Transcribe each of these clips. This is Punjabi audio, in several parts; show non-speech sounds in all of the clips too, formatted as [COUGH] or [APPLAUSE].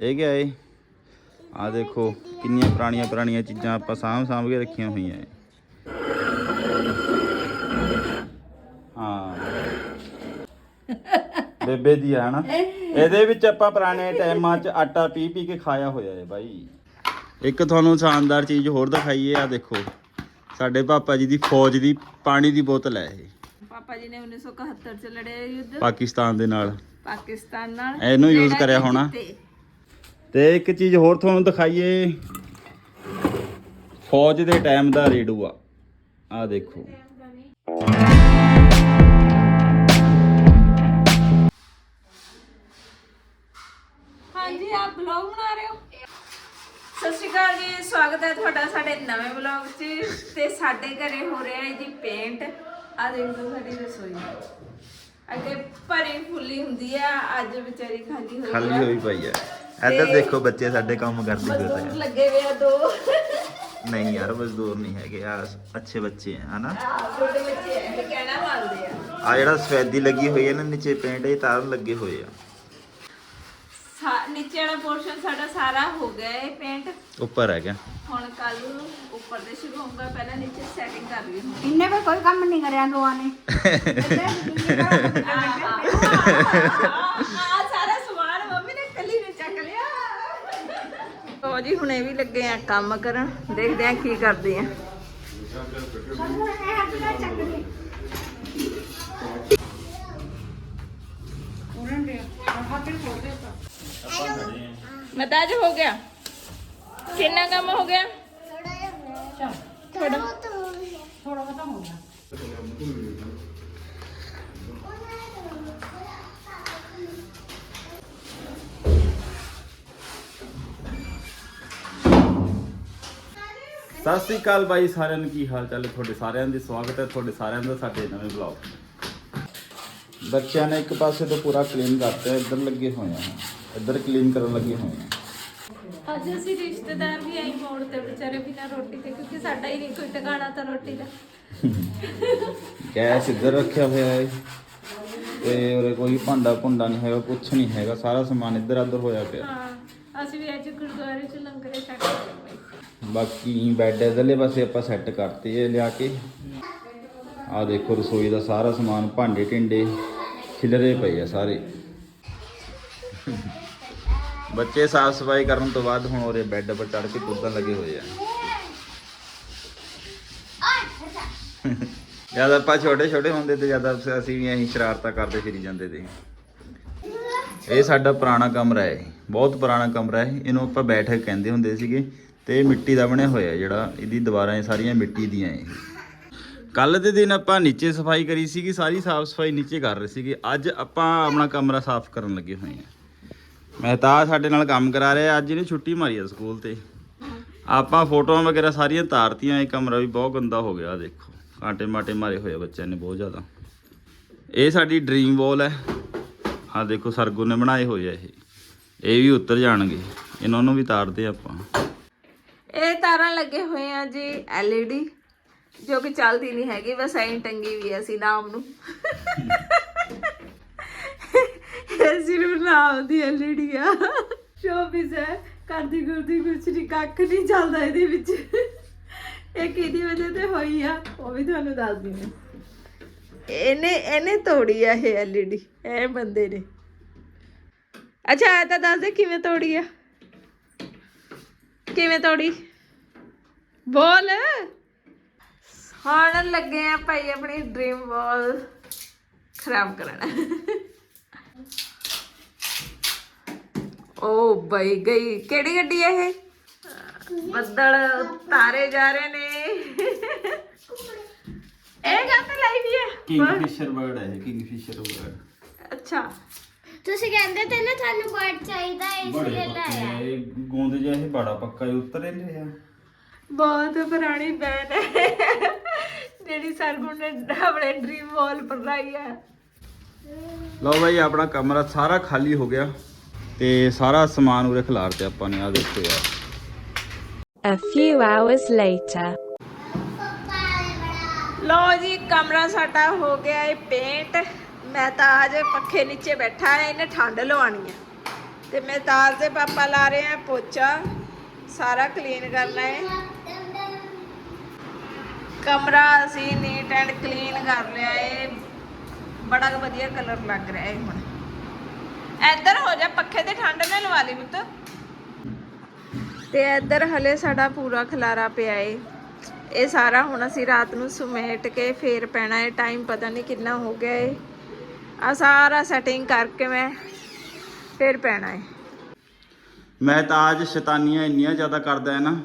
ਇਹ ਗਿਆ ਏ? ਆ ਦੇਖੋ ਕਿੰਨੀਆਂ ਪੁਰਾਣੀਆਂ ਪੁਰਾਣੀਆਂ ਚੀਜ਼ਾਂ ਆਪਾਂ ਸਾਂਭ ਸਾਂਭ ਕੇ ਰੱਖੀਆਂ ਹੋਈਆਂ ਏ। ਹਾਂ। ਬੇਬੇ ਦੀ ਆ ਨਾ ਇਹਦੇ ਵਿੱਚ ਆਪਾਂ ਪੁਰਾਣੇ ਟਾਈਮਾਂ 'ਚ ਆਟਾ ਪੀ ਪੀ ਕੇ ਖਾਇਆ ਹੋਇਆ ਏ ਬਾਈ। ਇੱਕ ਤੁਹਾਨੂੰ ਸ਼ਾਨਦਾਰ ਚੀਜ਼ ਹੋਰ ਦਿਖਾਈਏ ਆ ਦੇਖੋ। ਸਾਡੇ ਪਾਪਾ ਜੀ ਦੀ ਫੌਜ ਦੀ ਪਾਣੀ ਦੀ ਬੋਤਲ ਹੈ ਇਹ। ਪਾਪਾ ਜੀ ਨੇ 1971 ਚ ਲੜਿਆ ਯੁੱਧ। ਪਾਕਿਸਤਾਨ ਦੇ ਨਾਲ। ਪਾਕਿਸਤਾਨ ਨਾਲ। ਇਹਨੂੰ ਜਿਹੜਾ ਕਰਿਆ ਹੋਣਾ। ਤੇ ਇੱਕ ਚੀਜ਼ ਹੋਰ ਤੁਹਾਨੂੰ ਦਿਖਾਈਏ। ਫੌਜ ਦੇ ਟਾਈਮ ਦਾ ਰੇਡੂ ਆ। ਆ ਦੇਖੋ। ਹਾਂਜੀ ਆਪ ਬਲੌਗ ਬਣਾ ਰਹੇ ਹੋ? ਸਤਿ ਸ਼੍ਰੀ ਅਕਾਲ ਜੀ ਸਵਾਗਤ ਹੈ ਤੁਹਾਡਾ ਸਾਡੇ ਨਵੇਂ ਬਲੌਗ 'ਚ ਤੇ ਸਾਡੇ ਘਰੇ ਹੋ ਰਿਹਾ ਹੈ ਜੀ ਪੇਂਟ ਆ ਦੇਖ ਸਾਡੀ ਰਸੋਈ। ਅੱਗੇ ਭਰੀ ਫੁੱਲੀ ਹੁੰਦੀ ਆ ਅੱਜ ਵਿਚਾਰੀ ਖਾਲੀ ਹੋਈ ਖਾਲੀ ਆ। ਹੋਈ ਪਈ ਆ। ਇੱਧਰ ਦੇਖੋ ਬੱਚੇ ਸਾਡੇ ਕੰਮ ਕਰਦੇ ਮਜ਼ਦੂਰ ਫਿਰਦੇ ਲੱਗੇ ਹੋਏ ਆ ਦੋ ਆ ਨਹੀਂ ਯਾਰ ਮਜ਼ਦੂਰ ਨਹੀਂ ਹੈਗੇ ਆ ਅੱਛੇ ਬੱਚੇ ਆ ਹਨਾ ਆ ਛੋਟੇ ਬੱਚੇ ਐ ਇਹ ਕਹਿਣਾ ਮੰਨਦੇ ਆ ਆ ਜਿਹੜਾ ਸਫੈਦੀ ਲੱਗੀ ਹੋਈ ਹੈ ਨਾ ਨੀਚੇ ਪੇਂਟ ਇਹ ਤਾਰ ਲੱਗੇ ਹੋਏ ਆ ਸਾ- ਨੀਚੇ ਵਾਲਾ ਪੋਰਸ਼ਨ ਸਾਡਾ ਸਾਰਾ ਹੋ ਗਿਆ ਹੈ ਪੇਂਟ ਉੱਪਰ ਹੈਗਾ ਹੁਣ ਕੱਲ ਉੱਪਰ ਦੇ ਸ਼ੁਰੂ ਹੋਊਗਾ ਪਹਿਲਾਂ ਨੀਚੇ ਸੈਟਿੰਗ ਕਰ ਲਈ ਹੁਣ ਇੰਨੇ ਵੀ ਕੋਈ ਕੰਮ ਨਹੀਂ ਕਰਿਆ ਦੋਆਂ ਨੇ ਆ ਸਾਰਾ ਸਮਾਨ ਮੰਮੀ ਨੇ ਕੱਲੀ ਨੇ ਚੱਕ ਲਿਆ ਉਹ ਜੀ ਹੁਣ ਇਹ ਵੀ ਲੱਗੇ ਆ ਕੰਮ ਕਰਨ। ਦੇਖਦੇ ਆ ਕੀ ਕਰਦੇ ਆ। ਮਤਾਜ ਹੋ ਗਿਆ। ਕਿੰਨਾ ਕੰਮ ਹੋ ਗਿਆ? ਥੋੜਾ ਥੋੜਾ ਸਤਿ ਸ੍ਰੀ ਅਕਾਲ ਬਾਈ ਸਾਰਿਆਂ ਨੂੰ ਕੀ ਹਾਲ ਚਾਲ ਹੈ? ਤੁਹਾਡੇ ਸਾਰਿਆਂ ਦੀ ਸਵਾਗਤ ਹੈ ਤੁਹਾਡੇ ਸਾਰਿਆਂ ਦਾ ਸਾਡੇ ਨਵੇਂ ਬਲੌਗ ਬੱਚਿਆਂ ਨੇ ਇੱਕ ਪਾਸੇ ਤੋਂ ਪੂਰਾ ਕਲੀਨ ਕਰਤਾ ਇੱਧਰ ਲੱਗੇ ਹੋਏ ਆ। ਇੱਧਰ ਕਲੀਨ ਕਰਨ ਲੱਗੇ ਹੋਏ ਆ। ਅੱਜ ਅਸੀਂ ਰਿਸ਼ਤੇਦਾਰ ਵੀ ਆਈ ਮੋੜ ਤੇ ਵਿਚਾਰੇ ਬਿਨਾਂ ਰੋਟੀ ਤੇ ਕਿਉਂਕਿ ਸਾਡਾ ਹੀ ਨਹੀਂ ਕੋਈ ਟਿਕਾਣਾ ਤਾਂ ਰੋਟੀ ਦਾ। ਗੈਸ ਇੱਧਰ ਰੱਖਿਆ ਹੋਇਆ ਹੈ ਤੇ ਉਰੇ ਕੋਈ ਭਾਂਡਾ ਭੁੰਡਾ ਨਹੀਂ ਹੈਗਾ ਕੁਛ ਨਹੀਂ ਹੈਗਾ ਸਾਰਾ ਸਮਾਨ ਇੱਧਰ ਉੱਧਰ ਹੋਇਆ ਪਿਆ। ਹਾਂ ਅਸੀਂ ਵੀ ਅੱਜ ਗੁਰਦੁਆਰੇ ਚ ਲੰਗਰੇ ਛਕ ਬਾਕੀ ਬੈੱਡ ਇਧਰਲੇ ਪਾਸੇ ਆਪਾਂ ਸੈੱਟ ਕਰਤੇ ਹੈ ਲਿਆ ਕੇ। ਆ ਦੇਖੋ ਰਸੋਈ ਦਾ ਸਾਰਾ ਸਮਾਨ, ਭਾਂਡੇ, ਟਿੰਡੇ, ਖਿਲਰੇ ਪਏ ਆ ਸਾਰੇ। ਬੱਚੇ ਸਾਫ਼ ਸਫ਼ਾਈ ਕਰਨ ਤੋਂ ਬਾਅਦ ਹੁਣ ਉਹਦੇ ਬੈੱਡ 'ਤੇ ਚੜ ਕੇ ਕੁੱਦਣ ਲੱਗੇ ਹੋਏ ਆ। ਜਦ ਆਪਾਂ ਛੋਟੇ ਛੋਟੇ ਹੁੰਦੇ ਤੇ ਜਦ ਅਸੀਂ ਵੀ ਐਂ ਸ਼ਰਾਰਤਾਂ ਕਰਦੇ ਫਿਰੀ ਜਾਂਦੇ ਤੇ। ਇਹ ਸਾਡਾ ਪੁਰਾਣਾ ਕਮਰਾ ਹੈ ਬਹੁਤ ਪੁਰਾਣਾ ਕਮਰਾ ਹੈ ਇਹਨੂੰ ਆਪਾਂ ਬੈਠਕ ਕਹਿੰਦੇ ਹੁੰਦੇ ਸੀਗੇ। ਤੇ ਮਿੱਟੀ ਦਾ ਬਣਿਆ ਹੋਇਆ ਜਿਹੜਾ ਇਹਦੀ ਦੀਵਾਰਾਂ ਇਹ ਸਾਰੀਆਂ ਮਿੱਟੀ ਦੀਆਂ ਇਹ। ਕੱਲ ਦੇ ਦਿਨ ਆਪਾਂ ਨੀਚੇ ਸਫ਼ਾਈ ਕਰੀ ਸੀਗੀ, ਸਾਰੀ ਸਾਫ਼ ਸਫ਼ਾਈ ਨੀਚੇ ਕਰ ਰਹੇ ਸੀਗੇ। ਅੱਜ ਆਪਾਂ ਆਪਣਾ ਕਮਰਾ ਸਾਫ਼ ਕਰਨ ਲੱਗੇ ਹੋਏ ਹਾਂ। ਮਹਿਤਾ ਸਾਡੇ ਨਾਲ ਕੰਮ ਕਰਾ ਰਿਹਾ, ਅੱਜ ਇਹਨੇ ਛੁੱਟੀ ਮਾਰੀ ਆ ਸਕੂਲ ਤੇ। ਆਪਾਂ ਫੋਟੋਆਂ ਵਗੈਰਾ ਸਾਰੀਆਂ ਤਾਰਤੀਆਂ, ਇਹ ਕਮਰਾ ਵੀ ਬਹੁਤ ਗੰਦਾ ਹੋ ਗਿਆ ਦੇਖੋ। ਕਾਂਟੇ ਮਾਟੇ ਮਾਰੇ ਹੋਏ ਆ ਬੱਚਿਆਂ ਨੇ ਬਹੁਤ ਜ਼ਿਆਦਾ। ਇਹ ਸਾਡੀ ਡ੍ਰੀਮ ਵਾਲ ਹੈ। ਆ ਦੇਖੋ ਸਰਗੁ ਨੇ ਬਣਾਏ ਹੋਏ ਆ ਇਹ। ਇਹ ਵੀ ਉੱਤਰ ਜਾਣਗੇ। ਇਹਨਾਂ ਨੂੰ ਵੀ ਤਾਰਦੇ ਆਪਾਂ। ਇਹ ਤਾਰਾਂ ਲੱਗੇ ਹੋਏ ਆ ਜੀ LED ਜੋ ਕਿ ਚੱਲਦੀ ਨਹੀਂ ਹੈਗੀ ਬਸ ਐਂ ਟੰਗੀ ਵੀ ਆ ਸੀ ਨਾਮ ਨੂੰ। ਇਹ ਸਿਰਫ ਨਾਮ ਦੀ LED ਆ। ਸ਼ੋਪੀਸ ਹੈ ਕਰਦੀ ਗੁਰਦੀ ਕੁਛ ਨਹੀਂ ਕੱਖ ਨਹੀਂ ਚੱਲਦਾ ਇਹਦੇ ਵਿੱਚ। ਇਹ ਕਿਹਦੀ ਵਜ੍ਹਾ ਤੇ ਹੋਈ ਆ ਉਹ ਵੀ ਤੁਹਾਨੂੰ ਦੱਸ ਦਿੰਦੀ ਇਹਨੇ ਇਹਨੇ ਤੋੜੀ ਆ ਇਹ LED ਇਹ ਬੰਦੇ ਨੇ। ਅੱਛਾ ਇਹ ਤਾਂ ਦੱਸ ਦੇ ਕਿਵੇਂ ਤੋੜੀ ਆ? ਕਿਵੇਂ ਤੋੜੀ? ਬੋਲ। ਹੁਣ ਲੱਗੇ ਆ ਭਾਈ ਆਪਣੀ ਡ੍ਰੀਮ ਵਾਲ। ਖਰਾਬ ਕਰਨ। ਓ ਬਈ ਗਈ। ਕਿਹੜੀ ਗੱਡੀ ਹੈ ਇਹ? ਬੱਦਲ ਤਾਰੇ ਜਾ ਰਹੇ ਨੇ। ਇਹ ਗੱਤ ਲਾਈ ਵੀ ਹੈ ਕਿੰਗਫਿਸ਼ਰ ਬਰਡ ਹੈ ਕਿੰਗਫਿਸ਼ਰ ਬਰਡ ਅੱਛਾ। ਤੁਸੀਂ ਕਹਿੰਦੇ ਤੇ ਨਾ ਤੁਹਾਨੂੰ ਬਰਡ ਚਾਹੀਦਾ ਇਸ ਬੜੇ ਲਈ ਪੱਕੇ ਲਾਇਆ ਇਹ ਗੋਂਦ ਜਿਹਾ ਇਹ ਬੜਾ ਪੱਕਾ ਹੀ ਉੱਤਰ ਹੀ ਰਿਹਾ। ਬਹੁਤ ਪੁਰਾਣੀ ਬੈਨ ਹੈ। ਜਿਹੜੀ ਸਰਗੁਣ ਨੇ ਆਪਣੇ ਡ੍ਰੀਮ ਵਾਲ ਪਰ ਲਾਈ ਹੈ। ਲਓ ਬਾਈ ਆਪਣਾ ਕਮਰਾ ਸਾਰਾ ਖਾਲੀ ਹੋ ਗਿਆ ਤੇ ਸਾਰਾ ਸਮਾਨ ਉਰੇ ਖਿਲਾਰ ਤੇ ਆਪਾਂ ਨੇ ਆ ਦੇਖੋ ਯਾਰ। A few hours later. ਲੋ ਜੀ ਕਮਰਾ ਸਾਡਾ ਹੋ ਗਿਆ ਏ ਪੇਂਟ ਮੈਂ ਤਾਂ ਅੱਜ ਪੱਖੇ ਨੀਚੇ ਬੈਠਾ ਹੈ ਇਹਨੇ ਠੰਡ ਲਵਾਣੀ ਹੈ ਤੇ ਮੈਂ ਤਾਰ ਦੇ ਪਾਪਾ ਲਾ ਰਹੇ ਆ, ਪੋਚਾ, ਸਾਰਾ ਕਲੀਨ ਕਰਨਾ ਹੈ ਕਮਰਾ ਅਸੀਂ ਨੀਟ ਐਂਡ ਕਲੀਨ ਕਰ ਲਿਆ ਏ। ਬੜਾ ਵਧੀਆ ਕਲਰ ਲੱਗ ਰਿਹਾ ਹੈ ਹੁਣ। ਇੱਧਰ ਹੋ ਜਾ, ਪੱਖੇ ਤੇ ਠੰਡ ਨਾਲ ਲਵਾ ਲਈ ਪੁੱਤ। ਤੇ ਇੱਧਰ ਹਲੇ ਸਾਡਾ ਪੂਰਾ ਖਲਾਰਾ ਪਿਆ ਏ। ਇਹ ਸਾਰਾ ਹੁਣ ਅਸੀਂ ਰਾਤ ਨੂੰ ਸਮੇਟ ਕੇ ਫੇਰ ਪੈਣਾ ਏ। ਟਾਈਮ ਪਤਾ ਨਹੀਂ ਕਿੰਨਾ ਹੋ ਗਿਆ ਏ। ਆ ਸਾਰਾ ਸੈਟਿੰਗ ਕਰਕੇ ਮੈਂ ਫਿਰ ਪੈਣਾ ਏ। ਮੈਂ ਤਾਂ ਅੱਜ ਸ਼ੈਤਾਨੀਆਂ ਇੰਨੀਆਂ ਜ਼ਿਆਦਾ ਕਰਦਾ ਹੈ ਨਾ,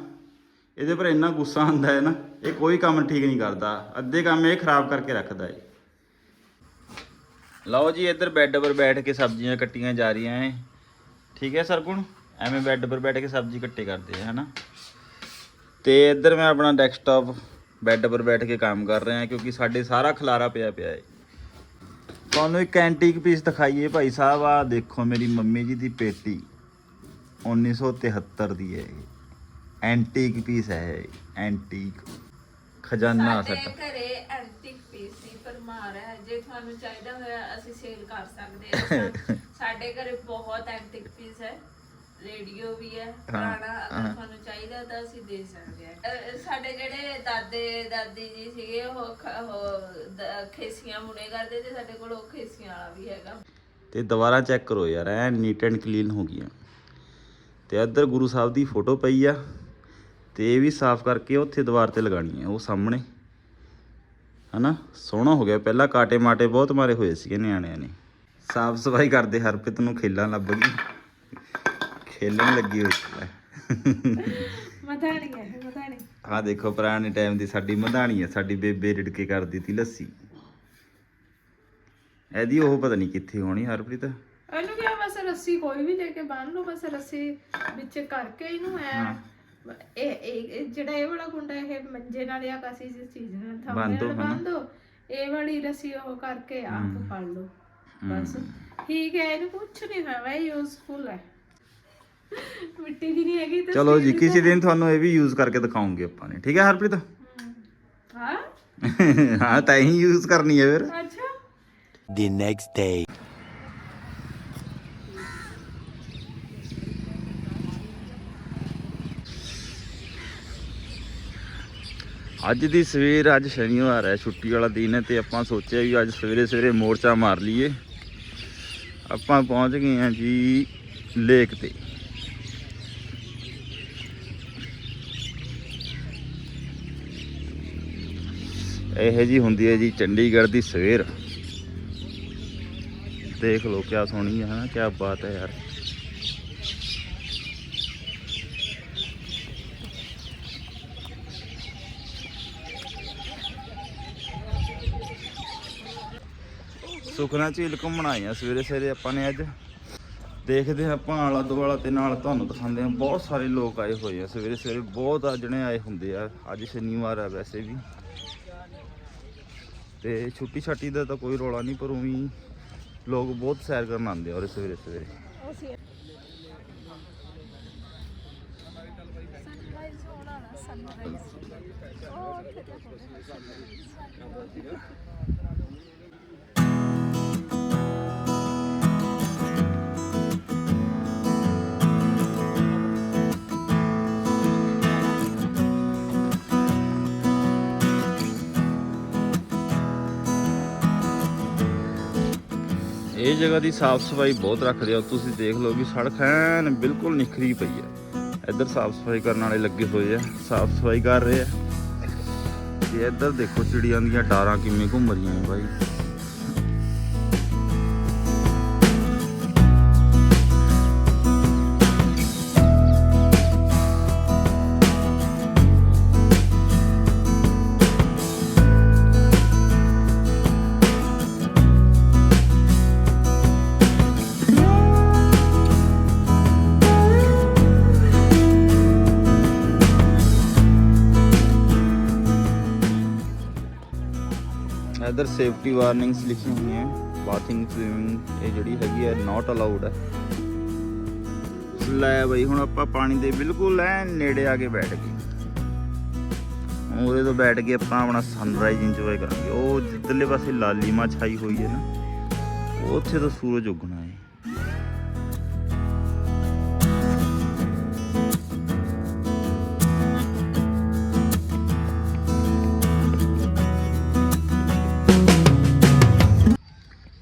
ਇਹਦੇ ਪਰ ਇੰਨਾ ਗੁੱਸਾ ਆਉਂਦਾ ਹੈ ਨਾ, ਇਹ ਕੋਈ ਕੰਮ ਠੀਕ ਨਹੀਂ ਕਰਦਾ, ਅੱਧੇ ਕੰਮ ਇਹ ਖਰਾਬ ਕਰਕੇ ਰੱਖਦਾ ਹੈ ਲਓ ਜੀ, ਇੱਧਰ ਬੈੱਡ 'ਪਰ ਬੈਠ ਕੇ ਸਬਜ਼ੀਆਂ ਕੱਟੀਆਂ ਜਾ ਰਹੀਆਂ ਹੈ ਠੀਕ ਹੈ ਸਰਗੁਣ, ਐਵੇਂ ਬੈੱਡ 'ਪਰ ਬੈਠ ਕੇ ਸਬਜ਼ੀ ਕੱਟੇ ਕਰਦੇ ਆ, ਹਨਾ? ਤੇ ਇੱਧਰ ਮੈਂ ਆਪਣਾ ਡੈਸਕਟਾਪ ਬੈੱਡ 'ਪਰ ਬੈਠ ਕੇ ਕੰਮ ਕਰ ਰਿਹਾ, ਕਿਉਂਕਿ ਸਾਡੇ ਸਾਰਾ ਖਲਾਰਾ ਪਿਆ ਪਿਆ ਹੈ ਤੁਹਾਨੂੰ ਇੱਕ ਐਂਟੀਕ ਪੀਸ ਦਿਖਾਈਏ ਭਾਈ ਸਾਹਿਬ ਆ ਦੇਖੋ ਮੇਰੀ ਮੰਮੀ ਜੀ ਦੀ ਪੇਟੀ। 1973 ਦੀ ਹੈ ਇਹ। ਐਂਟੀਕ ਪੀਸ ਹੈ ਐਂਟੀਕ ਖਜ਼ਾਨਾ ਸਾਡੇ ਸੱਟ ਘਰੇ ਐਂਟੀਕ ਪੀਸ ਦੀ ਪਰਮਾਰ ਹੈ। ਜੇ ਤੁਹਾਨੂੰ ਚਾਹੀਦਾ ਹੋਇਆ ਅਸੀਂ ਸੇਲ ਕਰ ਸਕਦੇ ਹਾਂ। [LAUGHS] ਸਾਡੇ ਘਰੇ ਬਹੁਤ ਐਂਟੀਕ ਪੀਸ ਹੈ। ਰੇਡੀਓ ਵੀ ਹੈ ਪੁਰਾਣਾ ਅਗਰ ਤੁਹਾਨੂੰ ਚਾਹੀਦਾ ਤਾਂ ਅਸੀਂ ਦੇ ਸਕਦੇ ਹਾਂ। ਸਾਡੇ ਜਿਹੜੇ ਦਾਦੇ ਦਾਦੀ ਜੀ ਸੀਗੇ ਉਹ ਖੇਸੀਆਂ ਮੁੰਡੇ ਕਰਦੇ ਤੇ ਸਾਡੇ ਕੋਲ ਉਹ ਖੇਸੀਆਂ ਵਾਲਾ ਵੀ ਹੈਗਾ। ਤੇ ਦੁਬਾਰਾ ਚੈੱਕ ਕਰੋ ਯਾਰ ਐ ਨੀਟ ਐਂਡ ਕਲੀਨ ਹੋ ਗਈਆਂ। ਤੇ ਇੱਧਰ ਗੁਰੂ ਸਾਹਿਬ ਦੀ ਫੋਟੋ ਪਈ ਆ ਤੇ ਇਹ ਵੀ ਸਾਫ਼ ਕਰਕੇ ਉੱਥੇ ਦੀਵਾਰ ਤੇ ਲਗਾਣੀ ਹੈ ਉਹ ਸਾਹਮਣੇ। ਹਨਾ? ਸੋਹਣਾ ਹੋ ਗਿਆ। ਪਹਿਲਾਂ ਕਾਟੇ ਮਾਟੇ ਬਹੁਤ ਮਾਰੇ ਹੋਏ ਸੀਗੇ ਨਿਆਣਿਆਂ ਨੇ। ਸਾਫ਼ ਸਫ਼ਾਈ ਕਰਦੇ ਹਰਪ੍ਰੀਤ ਨੂੰ ਖੇਲਾਂ ਲੱਭ ਗਈ। ਖੇਲਣ ਲੱਗੀ ਹੋਈ ਸੀ ਮਧਾਣੀ ਹੈ ਮਧਾਣੀ। ਆਹ ਦੇਖੋ ਪੁਰਾਣੇ ਟਾਈਮ ਦੀ ਸਾਡੀ ਮਧਾਣੀ ਹੈ ਸਾਡੀ ਬੇਬੇ ਰਿੜਕੇ ਕਰਦੀ ਤੀ ਲੱਸੀ। ਇਹਦੀ ਉਹ ਪਤਾ ਨਹੀਂ ਕਿੱਥੇ ਹੋਣੀ ਹਰਪ੍ਰੀਤ। ਇਹਨੂੰ ਕਿਹਾ ਬਸ ਰੱਸੀ ਕੋਈ ਵੀ ਲੈ ਕੇ ਬੰਨ ਲਓ ਬਸ ਰੱਸੀ ਵਿੱਚ ਕਰਕੇ ਇਹਨੂੰ ਐ। ਇਹ ਇਹ ਜਿਹੜਾ ਇਹ ਵਾਲਾ ਗੁੰਡਾ ਇਹ ਮੰਜੇ ਨਾਲ ਜਾਂ ਕਾਸੀ ਚੀਜ਼ ਨਾਲ ਥੰਮੇ ਨਾਲ। ਬੰਨ ਦਿਓ ਇਹ ਵਾਲੀ ਰੱਸੀ ਉਹ ਕਰਕੇ ਆਪ ਫੜ ਲਓ। ਬਸ। ਠੀਕ ਹੈ ਇਹਨੂੰ ਕੁਛ ਨਹੀਂ ਹੈ ਵੈ ਯੂਜ਼ਫੁਲ ਹੈ। ਮਿੱਟੀ ਦੀ ਨਹੀਂ ਹੈਗੀ ਤਾਂ ਚਲੋ ਜੀ ਕਿਸੇ ਦਿਨ ਤੁਹਾਨੂੰ ਇਹ ਵੀ ਯੂਜ਼ ਕਰਕੇ ਦਿਖਾਉਂਗੇ ਆਪਾਂ ਨੇ। ਠੀਕ ਹੈ ਹਰਪ੍ਰੀਤ? ਹਾਂ? [LAUGHS] ਹਾਂ ਤਾਂ ਹੀ ਯੂਜ਼ ਕਰਨੀ ਹੈ ਫਿਰ। ਅੱਛਾ। The next day. ਅੱਜ ਦੀ ਸਵੇਰ ਅੱਜ ਸ਼ਨੀਵਾਰ ਹੈ ਛੁੱਟੀ ਵਾਲਾ ਦਿਨ ਹੈ ਤੇ ਆਪਾਂ ਸੋਚਿਆ ਵੀ ਅੱਜ ਸਵੇਰੇ ਸਵੇਰੇ ਮੋਰਚਾ ਮਾਰ ਲਈਏ। ਆਪਾਂ ਪਹੁੰਚ ਗਏ ਹਾਂ ਜੀ ਲੇਕ ਤੇ। ਇਹੋ ਜੀ ਹੁੰਦੀ ਹੈ ਜੀ ਚੰਡੀਗੜ੍ਹ ਦੀ ਸਵੇਰ। ਦੇਖ ਲਓ ਕਿਆ ਸੋਹਣੀ ਹੈ ਨਾ ਕਿਆ ਬਾਤ ਹੈ ਯਾਰ। ਸੁਖਨਾ ਝੀਲ ਘੁੰਮਣ ਆਏ ਆ ਸਵੇਰੇ ਸਵੇਰੇ ਆਪਾਂ ਨੇ ਅੱਜ। ਦੇਖਦੇ ਹਾਂ ਆਪਾਂ ਆਲਾ ਦੁਆਲਾ ਤੇ ਨਾਲ ਤੁਹਾਨੂੰ ਦਿਖਾਉਂਦੇ ਹਾਂ। ਬਹੁਤ ਸਾਰੇ ਲੋਕ ਆਏ ਹੋਏ ਆ ਸਵੇਰੇ ਸਵੇਰੇ, ਬਹੁਤ ਆ ਜਣੇ ਆਏ ਹੁੰਦੇ ਆ। ਅੱਜ ਸ਼ਨੀਵਾਰ ਆ ਵੈਸੇ ਵੀ। ਤੇ ਛੁੱਟੀ ਛਾਟੀ ਦਾ ਤਾਂ ਕੋਈ ਰੌਲਾ ਨਹੀਂ, ਪਰ ਉਵੇਂ ਲੋਕ ਬਹੁਤ ਸੈਰ ਕਰਨ ਆਉਂਦੇ ਆ ਔਰ ਸਵੇਰੇ ਸਵੇਰੇ। ਇਹ ਜਗ੍ਹਾ ਦੀ ਸਾਫ਼ ਸਫ਼ਾਈ ਬਹੁਤ ਰੱਖਦੇ ਆ ਤੁਸੀਂ ਦੇਖ ਲਓ ਵੀ ਸੜਕ ਐਨ ਬਿਲਕੁਲ ਨਿਖਰੀ ਪਈ ਹੈ। ਇੱਧਰ ਸਾਫ਼ ਸਫ਼ਾਈ ਕਰਨ ਵਾਲੇ ਲੱਗੇ ਹੋਏ ਆ, ਸਾਫ਼ ਸਫ਼ਾਈ ਕਰ ਰਹੇ ਆ। ਤੇ ਇੱਧਰ ਦੇਖੋ ਚਿੜੀਆਂ ਦੀਆਂ ਡਾਰਾਂ ਕਿਵੇਂ ਘੁੰਮ ਰਹੀਆਂ ਨੇ ਬਾਈ। ਇੱਧਰ ਸੇਫਟੀ ਵਾਰਨਿੰਗਸ ਲਿਖੀਆਂ ਹੋਈਆਂ। ਬਾਥਿੰਗ ਸਵਿਮਿੰਗ ਇਹ ਜਿਹੜੀ ਹੈਗੀ ਹੈ ਨਾਟ ਅਲਾਉਡ ਹੈ ਲੈ ਬਈ, ਹੁਣ ਆਪਾਂ ਪਾਣੀ ਦੇ ਬਿਲਕੁਲ ਐ ਨੇੜੇ ਆ ਕੇ ਬੈਠ ਗਏ। ਉਹਦੇ ਤੋਂ ਬੈਠ ਕੇ ਆਪਾਂ ਆਪਣਾ ਸਨਰਾਈਜ਼ ਇੰਜੋਏ ਕਰਾਂਗੇ। ਉਹ ਜਿੱਧਰਲੇ ਪਾਸੇ ਲਾਲੀਮਾ ਛਾਈ ਹੋਈ ਹੈ ਨਾ, ਉੱਥੇ ਤੋਂ ਸੂਰਜ ਉੱਗਣਾ ਹੈ।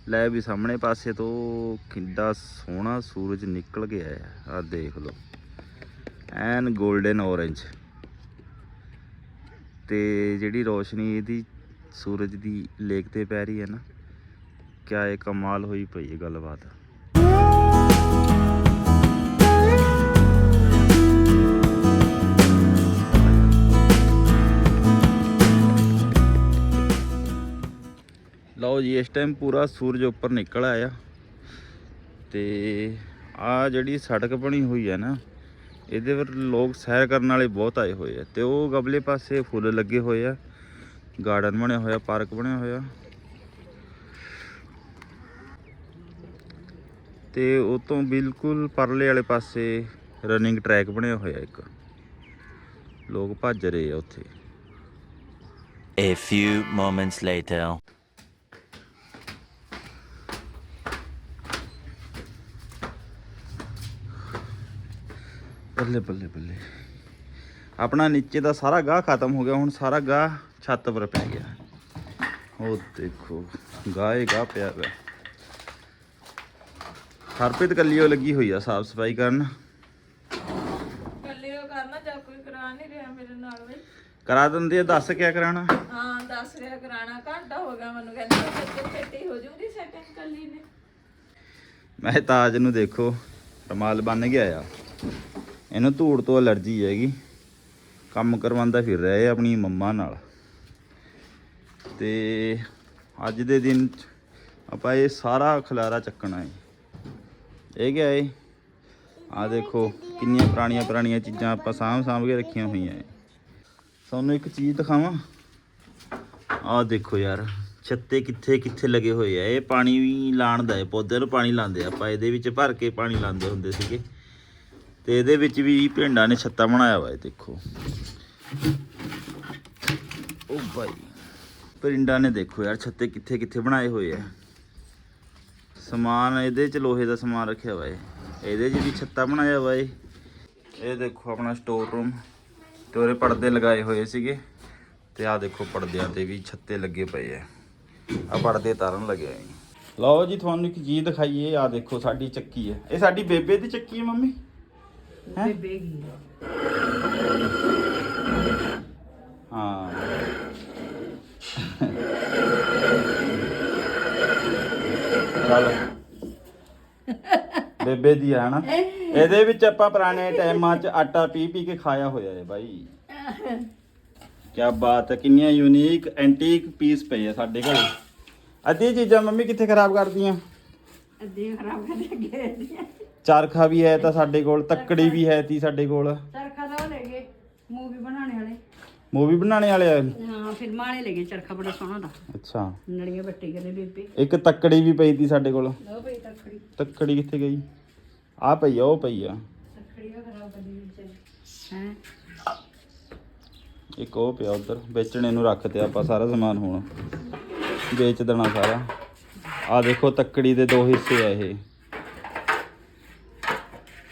ਲੈ ਵੀ ਸਾਹਮਣੇ ਪਾਸੇ ਤੋਂ ਕਿੰਨਾ ਸੋਹਣਾ ਸੂਰਜ ਨਿਕਲ ਗਿਆ ਹੈ। ਆ ਦੇਖ ਲਓ। ਐਨ 골ਡਨ ਔਰੇਂਜ ਤੇ ਜਿਹੜੀ ਰੋਸ਼ਨੀ ਇਹਦੀ ਸੂਰਜ ਦੀ ਲੇਕ ਤੇ ਪੈ ਰਹੀ ਹੈ ਨਾ, ਕਿਆ ਇਹ ਕਮਾਲ ਹੋਈ ਪਈ ਹੈ ਗੱਲਬਾਤ। ਲਓ ਜੀ, ਇਸ ਟਾਈਮ ਪੂਰਾ ਸੂਰਜ ਉੱਪਰ ਨਿਕਲ ਆਇਆ। ਤੇ ਆ ਜਿਹੜੀ ਸੜਕ ਬਣੀ ਹੋਈ ਹੈ ਨਾ, ਇਹਦੇ ਪਰ ਲੋਕ ਸੈਰ ਕਰਨ ਵਾਲੇ ਬਹੁਤ ਆਏ ਹੋਏ ਆ। ਤੇ ਉਹ ਗਬਲੇ ਪਾਸੇ ਫੁੱਲ ਲੱਗੇ ਹੋਏ ਆ ਗਾਰਡਨ ਬਣਿਆ ਹੋਇਆ ਪਾਰਕ ਬਣਿਆ ਹੋਇਆ। ਤੇ ਉਹ ਤੋਂ ਬਿਲਕੁਲ ਪਰਲੇ ਵਾਲੇ ਪਾਸੇ ਰਨਿੰਗ ਟਰੈਕ ਬਣਿਆ ਹੋਇਆ ਇੱਕ। ਲੋਕ ਭੱਜ ਰਹੇ ਆ ਉੱਥੇ। A few moments later. ਬੱਲੇ ਬੱਲੇ ਬੱਲੇ। ਆਪਣਾ ਨੀਚੇ ਦਾ ਸਾਰਾ ਗਾਹ ਖਤਮ ਹੋ ਗਿਆ ਹੁਣ ਸਾਰਾ ਗਾਹ ਛੱਤ ਪਰ ਪੈ ਗਿਆ। ਉਹ ਦੇਖੋ ਗਾਹ ਹੀ ਗਾਹ ਪਿਆ ਪਿਆ ਹਰਪ੍ਰੀਤ ਕੱਲੀਓ ਲੱਗੀ ਹੋਈ ਆ ਸਾਫ਼ ਸਫ਼ਾਈ ਕਰਨ। ਕੱਲੇ ਉਹ ਕਰਨਾ ਜਾਂ ਕੋਈ ਕਰਾ ਨਹੀਂ ਰਿਹਾ ਮੇਰੇ ਨਾਲ ਬਈ ਕਰਾ ਦਿੰਦੇ ਆ ਦੱਸ ਕਿਆ ਕਰਾਣਾ? ਹਾਂ ਦੱਸ ਰਿਹਾ ਕਰਾਣਾ ਘੰਟਾ ਹੋ ਗਿਆ ਮੈਨੂੰ ਕਹਿੰਦੀ ਮੈਂ ਛੇਤੀ ਹੋ ਜੂਗੀ ਸੈਟਿੰਗ ਕੱਲੀ ਨੇ। ਮੈਂ ਤਾਜ ਨੂੰ ਦੇਖੋ ਰਮਾਲ ਬੰਨ ਗਿਆ ਆ ਇਹਨੂੰ ਧੂੜ ਤੋਂ ਅਲਰਜੀ ਹੈਗੀ। ਕੰਮ ਕਰਵਾਉਂਦਾ ਫਿਰ ਰਿਹਾ ਹੈ ਆਪਣੀ ਮੰਮਾ ਨਾਲ। ਤੇ ਅੱਜ ਦੇ ਦਿਨ 'ਚ ਆਪਾਂ ਇਹ ਸਾਰਾ ਖਲਾਰਾ ਚੱਕਣਾ ਹੈ। ਇਹ ਗਿਆ ਏ ਆ ਦੇਖੋ, ਕਿੰਨੀਆਂ ਪੁਰਾਣੀਆਂ ਪੁਰਾਣੀਆਂ ਚੀਜ਼ਾਂ ਆਪਾਂ ਸਾਂਭ ਸਾਂਭ ਕੇ ਰੱਖੀਆਂ ਹੋਈਆਂ ਏ ਤੁਹਾਨੂੰ ਇੱਕ ਚੀਜ਼ ਦਿਖਾਵਾਂ। ਆਹ ਦੇਖੋ ਯਾਰ, ਛੱਤੇ ਕਿੱਥੇ ਕਿੱਥੇ ਲੱਗੇ ਹੋਏ ਆ। ਇਹ ਪਾਣੀ ਵੀ ਲਾਣ ਦਾ ਹੈ ਪੌਦੇ ਨੂੰ ਪਾਣੀ ਲਾਉਂਦੇ ਆਪਾਂ। ਇਹਦੇ ਵਿੱਚ ਭਰ ਕੇ ਪਾਣੀ ਲਾਉਂਦੇ ਹੁੰਦੇ ਸੀਗੇ। ਤੇ ਇਹਦੇ ਵਿੱਚ ਵੀ ਭਿੰਡਾਂ ਨੇ ਛੱਤਾ ਬਣਾਇਆ ਵਾ ਹੈ ਦੇਖੋ। ਉਹ ਭਾਈ ਭਿੰਡਾਂ ਨੇ ਦੇਖੋ ਯਾਰ, ਛੱਤੇ ਕਿੱਥੇ ਕਿੱਥੇ ਬਣਾਏ ਹੋਏ ਆ। ਸਮਾਨ, ਇਹਦੇ ਚ ਲੋਹੇ ਦਾ ਸਮਾਨ ਰੱਖਿਆ ਵਾ ਹੈ ਇਹਦੇ 'ਚ ਵੀ ਛੱਤਾ ਬਣਾਇਆ ਵਾ ਹੈ ਇਹ ਦੇਖੋ ਆਪਣਾ ਸਟੋਰ ਰੂਮ ਤੇ ਉਹਦੇ ਪਰਦੇ ਲਗਾਏ ਹੋਏ ਸੀਗੇ। ਤੇ ਆਹ ਦੇਖੋ ਪਰਦਿਆਂ ਤੇ ਵੀ ਛੱਤੇ ਲੱਗੇ ਪਏ ਆ। ਆ ਪਰਦੇ ਤਾਰਨ ਲੱਗਿਆ ਹੈ ਲਓ ਜੀ, ਤੁਹਾਨੂੰ ਇੱਕ ਚੀਜ਼ ਦਿਖਾਈਏ। ਆ ਦੇਖੋ ਸਾਡੀ ਚੱਕੀ ਹੈ ਇਹ ਸਾਡੀ ਬੇਬੇ ਦੀ ਚੱਕੀ ਹੈ ਮੰਮੀ? ਹੈ? ਬੇਬੇ ਹਾਂ। ਚੱਲ। ਬੇਬੇ ਦੀ ਆ ਨਾ ਇਹਦੇ ਵਿੱਚ ਆਪਾਂ ਪੁਰਾਣੇ ਟਾਈਮਾਂ 'ਚ ਆਟਾ ਪੀ ਪੀ ਕੇ ਖਾਇਆ ਹੋਇਆ ਹੈ ਬਾਈ। ਕੀ ਬਾਤ ਹੈ ਕਿੰਨੀਆਂ ਯੂਨੀਕ ਐਂਟੀਕ ਪੀਸ ਪਏ ਆ ਸਾਡੇ ਘਰੇ ਅੱਧੀ ਚੀਜ਼ਾਂ ਮੰਮੀ ਕਿੱਥੇ ਖਰਾਬ ਕਰਦੀਆਂ? ਅੱਧੀ ਖਰਾਬ ਕਰ ਲੱਗੇ ਚਰਖਾ ਵੀ ਹੈ ਤਾਂ ਸਾਡੇ ਕੋਲ ਤੱਕੜੀ ਵੀ ਹੈ ਤੀ ਸਾਡੇ ਕੋਲ। ਚਰਖਾ ਦਾ ਲੈ ਗਏ ਮੂਵੀ ਬਣਾਉਣੇ ਵਾਲੇ। ਮੂਵੀ ਬਣਾਉਣੇ ਵਾਲੇ ਆ? ਹਾਂ ਫਿਲਮਾਂ ਵਾਲੇ ਲੈ ਗਏ ਚਰਖਾ ਬੜਾ ਸੋਹਣਾ ਦਾ ਅੱਛਾ। ਨੜੀਆਂ ਬੱਟੀ ਕਰੇ ਬੇਬੇ। ਇੱਕ ਤੱਕੜੀ ਵੀ ਪਈ ਤੀ ਸਾਡੇ ਕੋਲ। ਉਹ ਪਈ ਤਖੜੀ ਤੱਕੜੀ ਕਿੱਥੇ ਗਈ? ਆ ਪਈ ਆ ਉਹ ਪਈ ਆ। ਤਖੜੀ ਉਹ ਖਰਾਬ ਕਰ ਵਿੱਚ। ਹੈ? ਇੱਕ ਉਹ ਪਿਆ ਉਧਰ ਵੇਚਣੇ ਨੂੰ ਰੱਖ ਤੇ ਆਪਾਂ ਸਾਰਾ ਸਮਾਨ ਹੁਣ। ਵੇਚ ਦੇਣਾ ਸਾਰਾ। ਆ ਦੇਖੋ ਤੱਕੜੀ ਦੇ ਦੋ ਹਿੱਸੇ ਆ ਇਹ।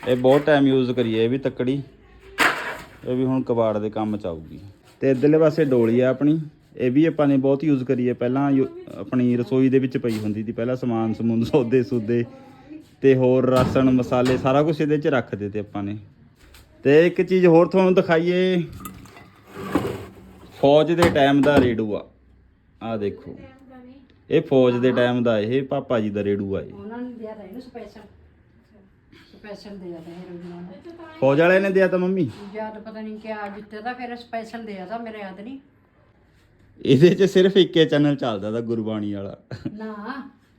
ਇਹ ਬਹੁਤ ਟਾਈਮ ਯੂਜ਼ ਕਰੀਏ, ਇਹ ਵੀ ਤੱਕੜੀ। ਇਹ ਵੀ ਹੁਣ ਕਬਾੜ ਦੇ ਕੰਮ ਚ ਆਊਗੀ। ਤੇ ਇਧਰਲੇ ਪਾਸੇ ਡੋਲੀ ਆ ਆਪਣੀ। ਇਹ ਵੀ ਆਪਾਂ ਨੇ ਬਹੁਤ ਯੂਜ਼ ਕਰੀਏ। ਪਹਿਲਾਂ ਯੂ- ਆਪਣੀ ਰਸੋਈ ਦੇ ਵਿੱਚ ਪਈ ਹੁੰਦੀ ਸੀ। ਪਹਿਲਾਂ ਸਮਾਨ ਸਮੂਨ, ਸੌਦੇ, ਸੁਦੇ ਤੇ ਹੋਰ ਰਾਸ਼ਨ, ਮਸਾਲੇ, ਸਾਰਾ ਕੁਝ ਇਹਦੇ 'ਚ ਰੱਖ ਦਿੱਤੇ ਆਪਾਂ ਨੇ। ਤੇ ਇੱਕ ਚੀਜ਼ ਹੋਰ ਤੁਹਾਨੂੰ ਦਿਖਾਈਏ। ਫੌਜ ਦੇ ਟਾਈਮ ਦਾ ਰੇਡੂ ਆ। ਆ ਦੇਖੋ। ਇਹ ਫੌਜ ਦੇ ਟਾਈਮ ਦਾ ਇਹ ਪਾਪਾ ਜੀ ਦਾ ਰੇਡੂ ਆ ਇਹ। ਉਹਨਾਂ ਨੇ ਦਿਆ ਇਹਨੂੰ ਸਪੈਸ਼ਲ ਸਪੈਸ਼ਲ ਦਿਆ ਤਾਂ ਇਹ ਰੋਜ਼ਾਨਾ ਫੌਜ ਵਾਲੇ ਨੇ ਦਿਆ ਤਾਂ ਮੰਮੀ? ਯਾਦ ਪਤਾ ਨਹੀਂ ਕਿਆ ਜਿੱਤੇ ਤਾਂ ਫਿਰ ਸਪੈਸ਼ਲ ਦਿਆ ਤਾਂ ਮੇਰੇ ਯਾਦ ਨਹੀਂ ਇਹਦੇ 'ਚ ਸਿਰਫ ਇੱਕੇ ਚੈਨਲ ਚੱਲਦਾ ਤਾਂ ਗੁਰਬਾਣੀ ਵਾਲਾ। ਨਾ।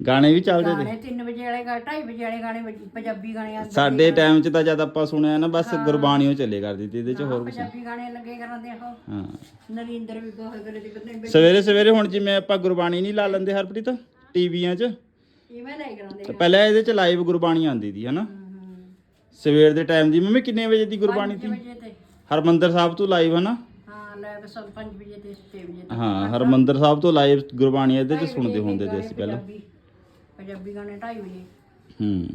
ਗਾਣੇ ਵੀ ਚੱਲਦੇ ਤੇ। ਗਾਣੇ 3 ਵਜੇ ਵਾਲੇ ਗਾ 2:30 ਵਜੇ ਵਾਲੇ ਗਾਣੇ ਵਜ- ਪੰਜਾਬੀ ਗਾਣੇ ਆਉਂਦੇ ਸਾਡੇ ਟਾਈਮ 'ਚ ਤਾਂ ਜਦ ਆਪਾਂ ਸੁਣਿਆ ਨਾ ਬਸ ਗੁਰਬਾਣੀਓ ਚੱਲੇ ਕਰਦੀ ਤੀ ਇਹਦੇ 'ਚ ਹੋਰ ਕੁਝ ਪੰਜਾਬੀ ਗਾਣੇ ਲੱਗੇ ਕਰਦੇ ਉਹ। ਹਾਂ। ਨਰਿੰਦਰ ਵੀ ਬਹੁਤ ਕਰੇ ਤੇ ਕਿਤੇ ਸਵੇਰੇ ਸਵੇਰੇ ਹੁਣ ਜਿਵੇਂ ਆਪਾਂ ਗੁਰਬਾਣੀ ਨਹੀਂ ਲਾ ਲੈਂਦੇ ਹਰਪ੍ਰੀਤ ਟੀਵੀਆਂ 'ਚ। ਇਵੇਂ ਲੈ ਕਰਾਂਦੇ ਤੇ ਪਹਿਲਾਂ ਇਹਦੇ 'ਚ ਲਾਈਵ ਗੁਰਬਾਣੀ ਆਉਂਦੀ ਸੀ ਹਨਾ? ਸਵੇਰ ਦੇ ਟਾਈਮ ਦੀ। ਮੰਮੀ ਕਿੰਨੇ ਵਜੇ ਦੀ ਗੁਰਬਾਣੀ ਸੀ? ਵਜੇ ਤੇ। ਹਰਮੰਦਰ ਸਾਹਿਬ ਤੋਂ ਲਾਈਵ ਹਨਾ ਹਾਂ ਲੈ ਬਸ 5 ਵਜੇ ਤੇ 6 ਵਜੇ ਤੇ ਹਾਂ ਹਰਮੰਦਰ ਸਾਹਿਬ ਤੋਂ ਲਾਈਵ ਗੁਰਬਾਣੀ ਇਹਦੇ 'ਚ ਸੁਣਦੇ ਹੁੰਦੇ ਤੇ ਅਸੀਂ ਪਹਿਲਾਂ। ਪੰਜਾਬੀ। ਪੰਜਾਬੀ ਗਾਣੇ 2:30 ਵਜੇ। ਹੂੰ।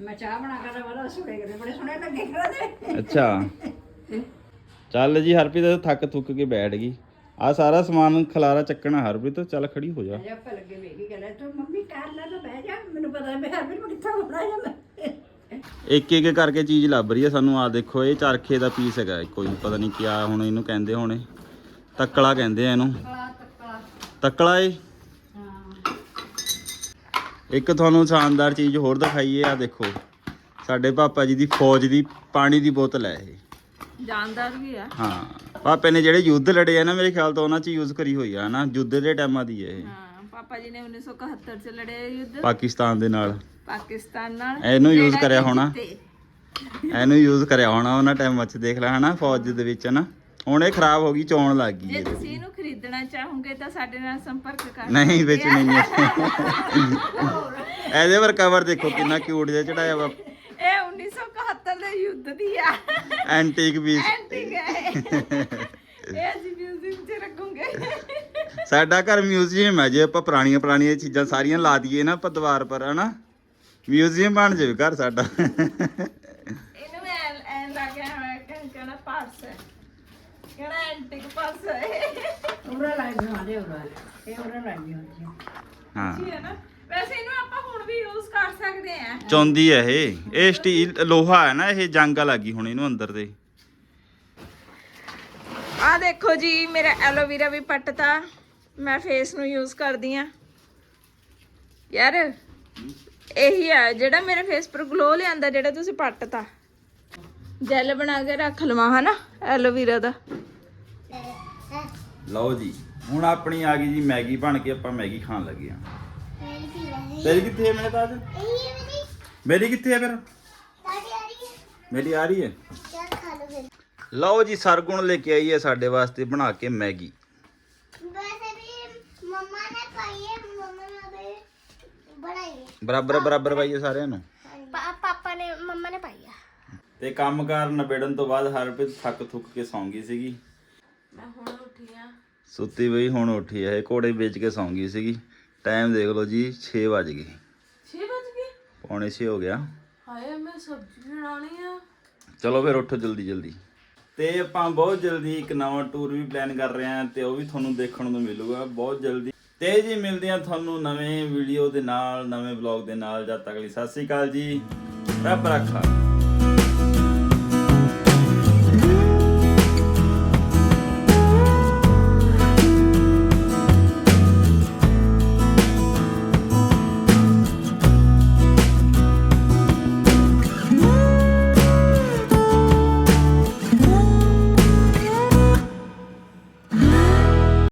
ਮੈਂ ਚਾਹ ਬਣਾ ਕੇ ਬੜਾ ਸੁਣੇ ਕਰੇ ਬੜੇ ਸੁਣੇ ਲੱਗੇ ਕਰਦੇ ਅੱਛਾ। ਚੱਲ ਜੀ ਹਰਪ੍ਰੀਤ ਥੱਕ ਥੁੱਕ ਕੇ ਬੈਠ ਗਈ। ਆ ਸਾਰਾ ਸਮਾਨ ਖਲਾਰਾ ਚੱਕਣਾ ਹਰਪ੍ਰੀਤ ਚੱਲ ਖੜੀ ਹੋ ਜਾ। ਆਪਾਂ ਲੱਗੇ ਮੇਰੀ ਗੱਲ ਤੂੰ ਮੰਮੀ ਕਰ ਲੈ ਤਾਂ ਬਹਿ ਜਾ। ਮੈਨੂੰ ਪਤਾ ਮੈਂ ਹਰ ਮੈਂ ਕਿੱਥੋਂ ਮੈਂ ਇੱਕ ਇੱਕ ਕਰਕੇ ਚੀਜ਼ ਲੱਭ ਰਹੀ ਹੈ ਸਾਨੂੰ। ਆ ਦੇਖੋ ਇਹ ਚਰਖੇ ਦਾ ਪੀਸ ਹੈਗਾ। ਕੋਈ ਪਤਾ ਨਹੀਂ ਕਿਆ ਹੁਣ ਇਹਨੂੰ ਕਹਿੰਦੇ ਹੋਣੇ। ਤੱਕਲਾ ਕਹਿੰਦੇ ਆ ਇਹਨੂੰ। ਤੱਕਲਾ ਏ ਇੱਕ ਤੁਹਾਨੂੰ ਸ਼ਾਨਦਾਰ ਚੀਜ਼ ਹੋਰ ਦਿਖਾਈਏ। ਆ ਦੇਖੋ ਸਾਡੇ ਪਾਪਾ ਜੀ ਦੀ ਫੌਜ ਦੀ ਪਾਣੀ ਦੀ ਬੋਤਲ ਹੈ ਇਹ। ਜਾਨਦਾਰ ਵੀ ਆ। ਹਾਂ ਪਾਪੇ ਨੇ ਜਿਹੜੇ ਯੁੱਧ ਲੜੇ ਆ ਨਾ ਮੇਰੇ ਖਿਆਲ ਤੋਂ ਉਹਨਾਂ 'ਚ ਯੂਜ਼ ਕਰੀ ਹੋਈ ਆ ਨਾ ਯੁੱਧ ਦੇ ਟਾਈਮਾਂ ਦੀ ਹੈ ਇਹ। ਹਾਂ ਪਾਪਾ ਜੀ ਨੇ 1971 ਚ ਲੜੇ ਯੁੱਧ। ਪਾਕਿਸਤਾਨ ਦੇ ਨਾਲ। ਪਾਕਿਸਤਾਨ ਨਾਲ ਇਹਨੂੰ ਜਿਹੜਾ ਕਰਿਆ ਹੋਣਾ। ਇਹਨੂੰ ਯੂਜ਼ ਕਰਿਆ ਹੋਣਾ ਉਹਨਾਂ ਟਾਈਮਾਂ 'ਚ ਦੇਖ ਲੈ ਹਨਾ ਫੌਜ ਦੇ ਵਿੱਚ ਹਨਾ। ਹੁਣ ਇਹ ਖਰਾਬ ਹੋ ਗਈ ਚੌਣ ਲੱਗ ਗਈ ਜੇ। ਤੁਸੀਂ ਇਹਨੂੰ ਖਰੀਦਣਾ ਚਾਹੋਗੇ ਤਾਂ ਸਾਡੇ ਨਾਲ ਸੰਪਰਕ ਕਰ ਨਹੀਂ ਵਿੱਚ ਨਹੀਂ ਹੈ। ਇਹਦੇ ਪਰ ਕਵਰ ਦੇਖੋ ਕਿੰਨਾ ਕਿਊਟ ਜਿਹਾ ਚੜਾਇਆ ਵਾ। ਇਹ 1971 ਦੇ ਯੁੱਧ ਦੀ ਆ। ਐਂਟੀਕ ਪੀਸ ਐਂਟੀਕ ਹੈ ਇਹ। ਅਸੀਂ ਮਿਊਜ਼ੀਅਮ 'ਚ ਰੱਖੂਗੇ। ਸਾਡਾ ਘਰ ਮਿਊਜ਼ੀਅਮ ਹੈ ਜੇ ਆਪਾਂ ਪੁਰਾਣੀਆਂ ਪੁਰਾਣੀਆਂ ਚੀਜ਼ਾਂ ਸਾਰੀਆਂ ਲਾ ਦਈਏ ਨਾ ਆਪਾਂ ਦੀਵਾਰ ਪਰ ਹਨਾ। ਮਿਊਜ਼ੀਅਮ ਬਣ ਜਾਵੇ ਘਰ ਸਾਡਾ। ਇਹਨੂੰ ਐ ਐ ਲੱਗਿਆ ਹੋਇਆ ਕਿ ਕਿਹੜਾ ਪਰਸ ਹੈ। ਕਿਹੜਾ ਐਂਟੀਕ ਪਰਸ ਹੈ ਉਰਾ ਲਾਈ ਬਣਾ ਦੇ ਉਰਾ ਇਹ ਉਰਾ ਲਾਈ ਹੁੰਦੀ ਹਾਂ। ਠੀਕ ਹੈ ਨਾ। ਵੈਸੇ ਇਹਨੂੰ ਆਪਾਂ ਹੁਣ ਵੀ ਯੂਜ਼ ਕਰ ਸਕਦੇ ਆ ਚੌਂਦੀ ਹੈ ਇਹ। ਇਹ ਸਟੀਲ ਲੋਹਾ ਹੈ ਨਾ ਇਹ ਜੰਗ ਲੱਗੀ ਹੁਣ ਇਹਨੂੰ ਅੰਦਰ ਦੇ। ਆ ਦੇਖੋ ਜੀ ਮੇਰਾ ਐਲੋਵੀਰਾ ਵੀ ਪੱਟਤਾ। ਮੈਂ ਫੇਸ ਨੂੰ ਯੂਜ਼ ਕਰਦੀ ਆ ਯਾਰ ਇਹੀ ਆ ਜਿਹੜਾ ਮੇਰੇ ਫੇਸ ਪਰ ਗਲੋ ਲਿਆਂਦਾ ਜਿਹੜਾ ਤੁਸੀਂ ਪੱਟਤਾ ਜੈਲ ਬਣਾ ਕੇ ਰੱਖ ਲਵਾਂ ਹਨਾ? ਐਲੋਵੀਰਾ ਦਾ। ਲਓ ਜੀ ਹੁਣ ਆਪਣੀ ਆ ਗਈ ਜੀ ਮੈਗੀ ਬਣ ਕੇ ਆਪਾਂ ਮੈਗੀ ਖਾਣ ਲੱਗੇ ਆ। ਤੇਰੀ ਕਿੱਥੇ ਹੈ ਮੇਰੇ ਤਾਜ ਇਹ ਮੇਰੀ ਮੇਰੀ ਕਿੱਥੇ ਹੈ ਫਿਰ? ਦਾਦੀ ਆ ਰਹੀ ਹੈ। ਮੇਰੀ ਆ ਰਹੀ ਹੈ ਲਓ ਜੀ ਸਰਗੁਣ ਲੈ ਕੇ ਆਈ ਹੈ ਸਾਡੇ ਵਾਸਤੇ ਬਣਾ ਕੇ ਮੈਗੀ ਵੈਸੇ ਵੀ ਮੰਮਾ ਨੇ ਪਾਈ ਹੈ ਮੰਮਾ ਨੇ ਵੀ ਬਣਾਈ ਹੈ ਬਰਾਬਰ ਬਰਾਬਰ ਪਾਈਏ ਸਾਰਿਆਂ ਨੂੰ? ਪਾ- ਪਾਪਾ ਨੇ ਮੰਮਾ ਨੇ ਪਾਈ ਆ। ਤੇ ਕੰਮਕਾਰ ਨਿਬੇੜਨ ਤੋਂ ਬਾਅਦ ਹਰਪ੍ਰੀਤ ਥੱਕ ਥੁੱਕ ਕੇ ਸੌਂ ਗਈ ਸੀਗੀ। ਮੈਂ ਹੁਣ ਉੱਠੀ ਆ। ਸੁੱਤੀ ਬਈ ਹੁਣ ਉੱਠੀ ਹੈ ਇਹ ਘੋੜੇ ਵੇਚ ਕੇ ਸੌਂ ਗਈ ਸੀਗੀ। ਟਾਈਮ ਦੇਖ ਲਓ ਜੀ 6 ਵਜ ਗਏ। 6 ਵਜ ਗਏ? ਪੌਣੇ 6 ਹੋ ਗਿਆ। ਹਾਏ ਮੈਂ ਸਬਜ਼ੀ ਬਣਾਉਣੀ ਆ। ਚਲੋ ਫਿਰ ਉੱਠੋ ਜਲਦੀ ਜਲਦੀ। ਤੇ ਆਪਾਂ ਬਹੁਤ ਜਲਦੀ ਇੱਕ ਨਵਾਂ ਟੂਰ ਵੀ ਪਲਾਨ ਕਰ ਰਹੇ ਹਾਂ ਤੇ ਉਹ ਵੀ ਤੁਹਾਨੂੰ ਦੇਖਣ ਨੂੰ ਮਿਲੂਗਾ। ਬਹੁਤ ਜਲਦੀ ਤੇ ਜੀ ਮਿਲਦੇ ਹਾਂ ਤੁਹਾਨੂੰ ਨਵੇਂ ਵੀਡੀਓ ਦੇ ਨਾਲ, ਨਵੇਂ ਵਲੌਗ ਦੇ ਨਾਲ। ਜਦ ਤੱਕ ਲਈ ਸਤਿ ਸ੍ਰੀ ਅਕਾਲ ਜੀ। ਰੱਬ ਰੱਖਾ।